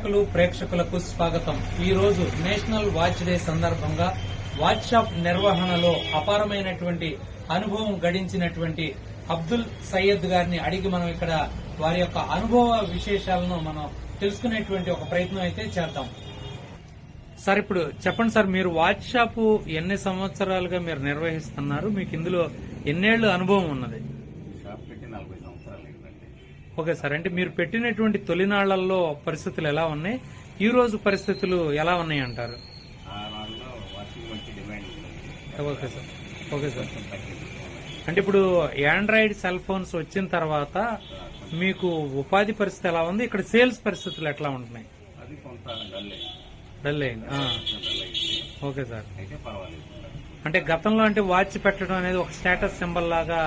వీక్షకులు ప్రేక్షకులకు స్వాగతం. ఈ రోజు నేషనల్ వాచ్ డే సందర్భంగా వాచ్ షాప్ నిర్వహణలో అపారమైనటువంటి అనుభవం గడించినటువంటి అబ్దుల్ సయ్యద్ గారిని అడిగి మనం ఇక్కడ వారి యొక్క అనుభవ విశేషాలను మనం తెలుసుకునేటువంటి ఒక ప్రయత్నం అయితే చేద్దాం. సార్ ఇప్పుడు చెప్పండి సార్ మీరు వాచ్ షాప్ ఎన్ని సంవత్సరాలుగా మీరు నిర్వహిస్తున్నారు? మీకు ఇందులో ఎన్నేళ్ళు అనుభవం ఉన్నది? Okay sir. అంటే మీరు పెట్టినటువంటి తొలినాళ్ళలో పరిస్థితులు ఎలా ఉన్నాయి? ఈ రోజు పరిస్థితులు ఎలా ఉన్నాయి అంటారు? Okay sir. Okay sir. అంటే ఇప్పుడు యాండ్రాయిడ్ సెల్ ఫోన్స్ వచ్చిన తర్వాత మీకు ఉపాధి పరిస్థితి ఎలా ఉంది? ఇక్కడ సేల్స్ పరిస్థితులు ఎట్లా ఉంటున్నాయి? డల్ అయింది. Okay sir. అంటే గతంలో అంటే వాచ్ పెట్టడం అనేది ఒక స్టేటస్ సింబల్ లాగా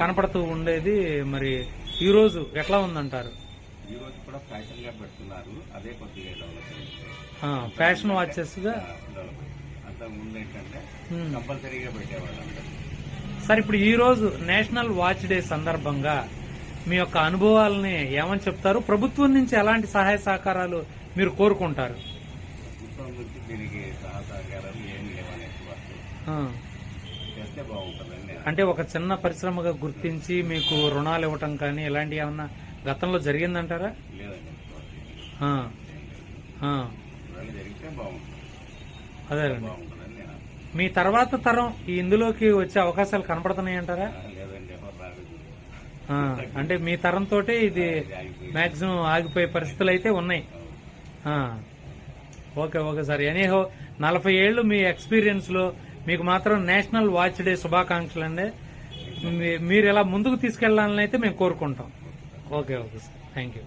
కనపడుతూ ఉండేది. మరి ఈ రోజు ఎట్లా ఉందంటారు? ఈ రోజు కూడా ఫ్యాషన్గా పెడుతున్నారు. అదే కొద్దిగా డెవలప్ ఫ్యాషన్ వాచెస్గా? ముందు ఏంటంటే. కంపల్సరీగా పెట్టేవాళ్ళు సార్ ఇప్పుడు ఈ రోజు నేషనల్ వాచ్ డే సందర్భంగా మీ యొక్క అనుభవాలని ఏమని చెప్తారు? ప్రభుత్వం నుంచి ఎలాంటి సహాయ సహకారాలు మీరు కోరుకుంటారు? ప్రభుత్వం నుంచి దీనికి సహా సహకారాలు ఏమి లేవని వస్తు ఆ, చేస్తే అంటే ఒక చిన్న పరిశ్రమగా గుర్తించి మీకు రుణాలు ఇవ్వటం కానీ ఇలాంటివి ఏమన్నా గతంలో జరిగిందంటారా? లేదండి. ఆ, ఆ, ఇవాళ జరిగితే బాగుంటుంది. అదేనండి బాగుంటుందని నేను మీ తర్వాత తరం ఈ ఇందులోకి వచ్చే అవకాశాలు కనపడుతున్నాయి అంటారా ఆ, లేదండి. ఎవరు రాలేదు. ఆ, అంటే మీ తరంతో ఇది ఇది. మాక్సిమం ఆగిపోయే పరిస్థితులు అయితే ఉన్నాయి. ఆ. Okay okay sir. ఎనీహో నలభై ఏళ్ళు మీ ఎక్స్పీరియన్స్లో మీకు మాత్రం నేషనల్ వాచ్ డే శుభాకాంక్షలు అండి. మీ- మీరు ఇలా ముందుకు తీసుకెళ్ళాలని అయితే మేము కోరుకుంటాం. Okay okay sir. Thank you